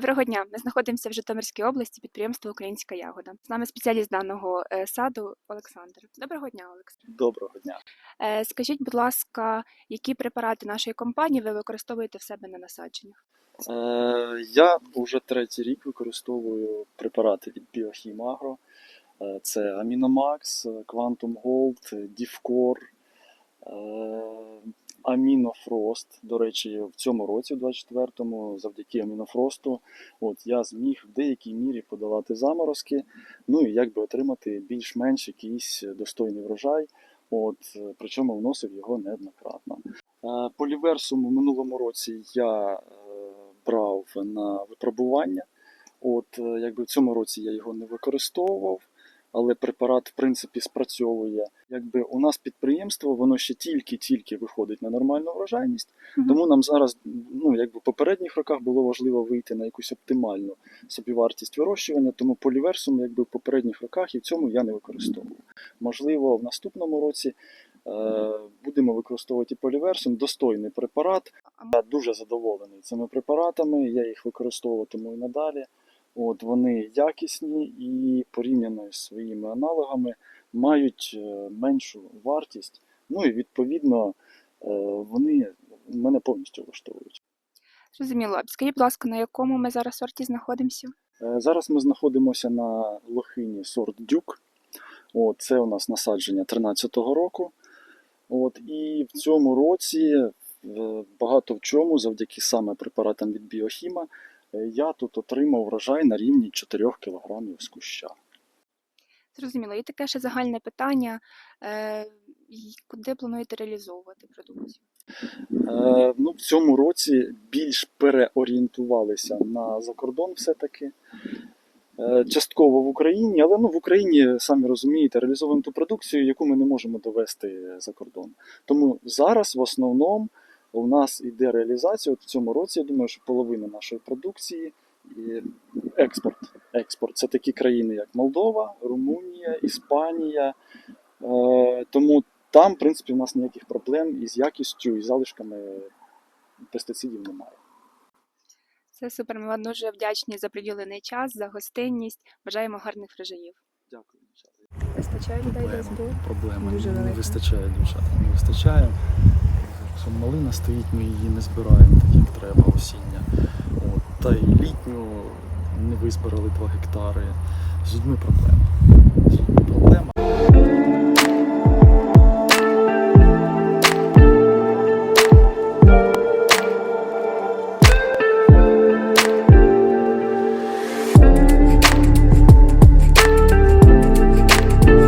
Доброго дня. Ми знаходимося в Житомирській області, підприємство Українська ягода. З нами спеціаліст даного е, саду Олександр. Доброго дня, Олександр. Доброго дня. Е, Скажіть, будь ласка, які препарати нашої компанії ви використовуєте в себе на насадженнях? Е, я вже третій рік використовую препарати від. Е, Це Aminomax, Quantum Gold, Divcor, Aminofrost. До речі, в цьому році, в 24-му, завдяки Амінофросту, от я зміг в деякій мірі подолати заморозки, ну і якби отримати більш-менш якийсь достойний врожай. От, причому вносив його неоднократно. Е, Поліверсум у минулому році я е, брав на випробування. От, е, якби в цьому році я його не використовував, але препарат в принципі спрацьовує. Якби у нас підприємство, воно ще тільки-тільки виходить на нормальну врожайність, Мгм. тому нам зараз, ну якби в попередніх роках було важливо вийти на якусь оптимальну собівартість вирощування, тому поліверсум якби в попередніх роках і в цьому я не використовував. Можливо, в наступному році е, будемо використовувати поліверсум, достойний препарат. Я дуже задоволений цими препаратами, я їх використовуватиму і надалі. От вони якісні і порівняно з своїми аналогами мають е, меншу вартість. Ну і відповідно е, вони мене повністю влаштовують. Зрозуміло. Скажіть, будь ласка, на якому ми зараз сорті знаходимося? Е, Зараз ми знаходимося на лохині сорт Дюк. От, це у нас насадження 13-го року. От, і в цьому році багато в чому, завдяки саме препаратам від Біохіма, я тут отримав врожай на рівні 4 кг з куща. Зрозуміло. І таке ще загальне питання. Е, і Куди плануєте реалізовувати продукцію? Е, ну, в цьому році більш переорієнтувалися на закордон все-таки. Е, Частково в Україні, але ну, в Україні, самі розумієте, реалізовуємо ту продукцію, яку ми не можемо довести за кордон. Тому зараз в основному у нас іде реалізація. От в цьому році, я думаю, що половина нашої продукції і експорт. Експорт це такі країни, як Молдова, Румунія, Іспанія. Е, Тому там, в принципі, у нас ніяких проблем із якістю і залишками пестицидів немає. Це супер. Ми вам дуже вдячні за приділений час, за гостинність. Бажаємо гарних врожаїв. Дякую. Вистачає людей Проблема, збору? проблема. Дуже не велика. вистачає дівчата, не вистачає. Малина стоїть, ми її не збираємо так, як треба осіння. От, та й літню не визбирали 2 гектари. З людьми проблема. З людьми проблема.